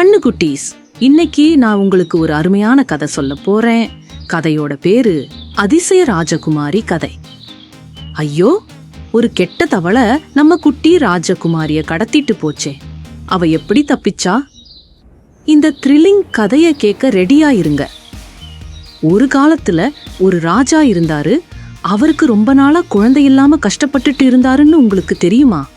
கண்ணு குட்டீஸ் இன்னைக்கு நான் உங்களுக்கு ஒரு அருமையான கதை சொல்ல போறேன். கதையோட பேரு அதிசய ராஜகுமாரி கதை. ஐயோ ஒரு கெட்ட தவளை நம்ம குட்டி ராஜகுமாரிய கடத்திட்டு போச்சே. அவ எப்படி தப்பிச்சா? இந்த த்ரில்லிங் கதையை கேட்க ரெடியா இருங்க. ஒரு காலத்துல ஒரு ராஜா இருந்தாரு. அவருக்கு ரொம்ப நாளா குழந்தை இல்லாம கஷ்டப்பட்டுட்டு இருந்தாருன்னு உங்களுக்கு தெரியுமா?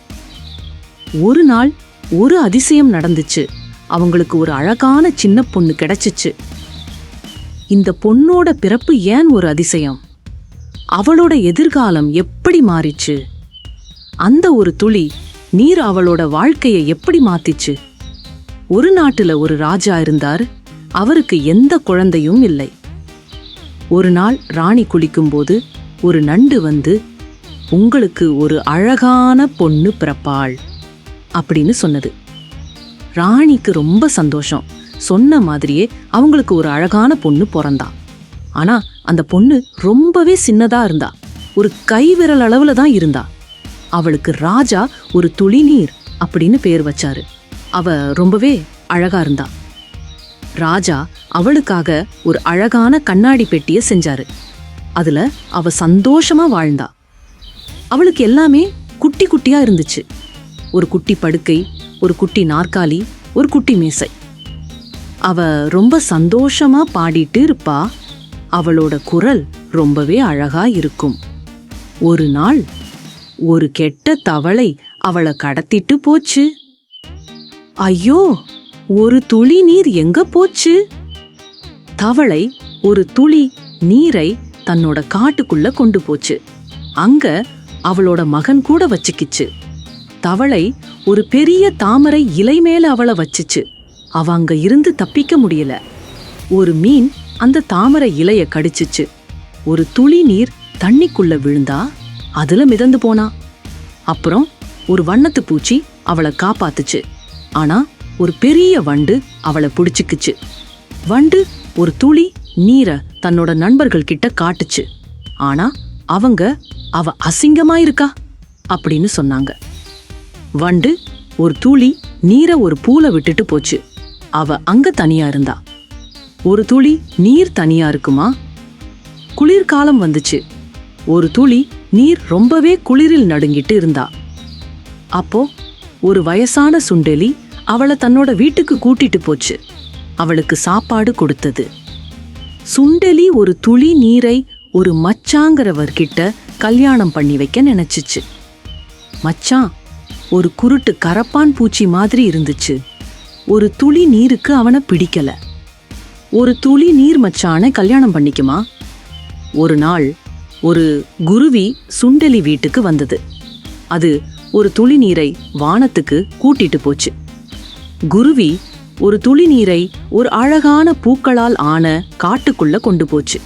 ஒரு நாள் ஒரு அதிசயம் நடந்துச்சு. அவங்களுக்கு ஒரு அழகான சின்ன பொண்ணு கிடைச்சிச்சு. இந்த பொண்ணோட பிறப்பு ஏன் ஒரு அதிசயம்? அவளோட எதிர்காலம் எப்படி மாறிச்சு? அந்த ஒரு துளி நீர் அவளோட வாழ்க்கையை எப்படி மாத்திச்சு? ஒரு நாட்டுல ஒரு ராஜா இருந்தார் அவருக்கு எந்த குழந்தையும் இல்லை. ஒரு நாள் ராணி குளிக்கும்போது ஒரு நண்டு வந்து உங்களுக்கு ஒரு அழகான பொண்ணு பிறப்பாள் அப்படின்னு சொன்னது. ராணிக்கு ரொம்ப சந்தோஷம். சொன்ன மாதிரியே அவங்களுக்கு ஒரு அழகான பொண்ணு பிறந்தா. ஆனா அந்த பொண்ணு ரொம்பவே சின்னதா இருந்தா. ஒரு கைவிரல் அளவுல தான் இருந்தா. அவளுக்கு ராஜா ஒரு துளி நீர் அப்படின்னு பேர் வச்சாரு. அவ ரொம்பவே அழகா இருந்தா. ராஜா அவளுக்காக ஒரு அழகான கண்ணாடி பெட்டிய செஞ்சாரு. அதுல அவ சந்தோஷமா வாழ்ந்தா. அவளுக்கு எல்லாமே குட்டி குட்டியா இருந்துச்சு. ஒரு குட்டி படுக்கை ஒரு குட்டி நாற்காலி ஒரு குட்டி மேசை. அவ ரொம்ப சந்தோஷமா பாடிட்டு இருப்பா. அவளோட குரல் ரொம்பவே அழகா இருக்கும். ஒரு நாள் ஒரு கெட்ட தவளை அவளை கடத்திட்டு போச்சு. ஐயோ ஒரு துளி நீர் எங்க போச்சு? தவளை ஒரு துளி நீரை தன்னோட காட்டுக்குள்ள கொண்டு போச்சு. அங்க அவளோட மகன் கூட வச்சுக்கிச்சு. தவளை ஒரு பெரிய தாமரை இலை மேல அவளை வச்சுச்சு. அவ அங்க இருந்து தப்பிக்க முடியல. ஒரு மீன் அந்த தாமரை இலைய கடிச்சுச்சு. ஒரு துளி நீர் தண்ணிக்குள்ள விழுந்தா அதுல மிதந்து போனா. அப்புறம் ஒரு வண்ணத்து பூச்சி அவளை காப்பாத்துச்சு. ஆனா ஒரு பெரிய வண்டு அவளை பிடிச்சிக்குச்சு. வண்டு ஒரு துளி நீரை தன்னோட நண்பர்கள் கிட்ட காட்டுச்சு. ஆனா அவங்க அவ அசிங்கமா இருக்கா அப்படின்னு சொன்னாங்க. வண்டு ஒரு துளி நீரை ஒரு பூல விட்டுட்டு போச்சு. அவ அங்க தனியா இருந்தா. ஒரு துளி நீர் தனியா இருக்குமா? குளிர்காலம் வந்துச்சு. ஒரு துளி நீர் ரொம்பவே குளிரில் நடுங்கிட்டு இருந்தா. அப்போ ஒரு வயசான சுண்டெலி அவளை தன்னோட வீட்டுக்கு கூட்டிட்டு போச்சு. அவளுக்கு சாப்பாடு கொடுத்தது. சுண்டெலி ஒரு துளி நீரை ஒரு மச்சாங்கிறவர்கிட்ட கல்யாணம் பண்ணி வைக்க நினைச்சிச்சு. மச்சான் ஒரு குருட்டு கரப்பான் பூச்சி மாதிரி இருந்துச்சு. ஒரு துளி நீருக்கு அவனை பிடிக்கல. ஒரு துளி நீர் மச்சான கல்யாணம் பண்ணிக்குமா? ஒரு நாள் ஒரு குருவி சுண்டலி வீட்டுக்கு வந்தது. அது ஒரு துளி நீரை வானத்துக்கு கூட்டிட்டு போச்சு. குருவி ஒரு துளி நீரை ஒரு அழகான பூக்களால் ஆன காட்டுக்குள்ள கொண்டு போச்சு.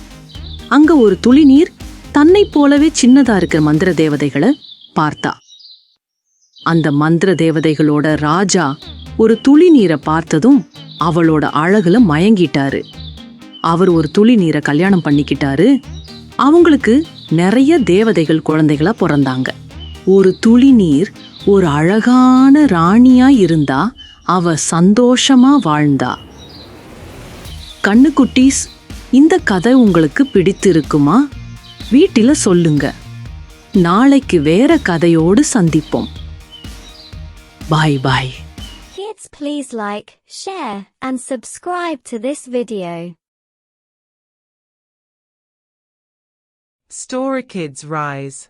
அங்க ஒரு துளி நீர் தன்னைப் போலவே சின்னதா இருக்கிற மந்திர தேவதைகளை பார்த்தா. அந்த மந்திர தேவதைகளோட ராஜா ஒரு துளி நீரை பார்த்ததும் அவளோட அழகுல மயங்கிட்டாரு. அவர் ஒரு துளி நீரை கல்யாணம் பண்ணிக்கிட்டாரு. அவங்களுக்கு நிறைய தேவதைகள் குழந்தைகளா பிறந்தாங்க. ஒரு துளி நீர் ஒரு அழகான ராணியா இருந்தா அவ சந்தோஷமா வாழ்ந்தா. கண்ணுக்குட்டீஸ் இந்த கதை உங்களுக்கு பிடித்திருக்குமா? வீட்டில சொல்லுங்க. நாளைக்கு வேற கதையோடு சந்திப்போம். Bye bye. Kids please like, share and subscribe to this video. Story Kids Rise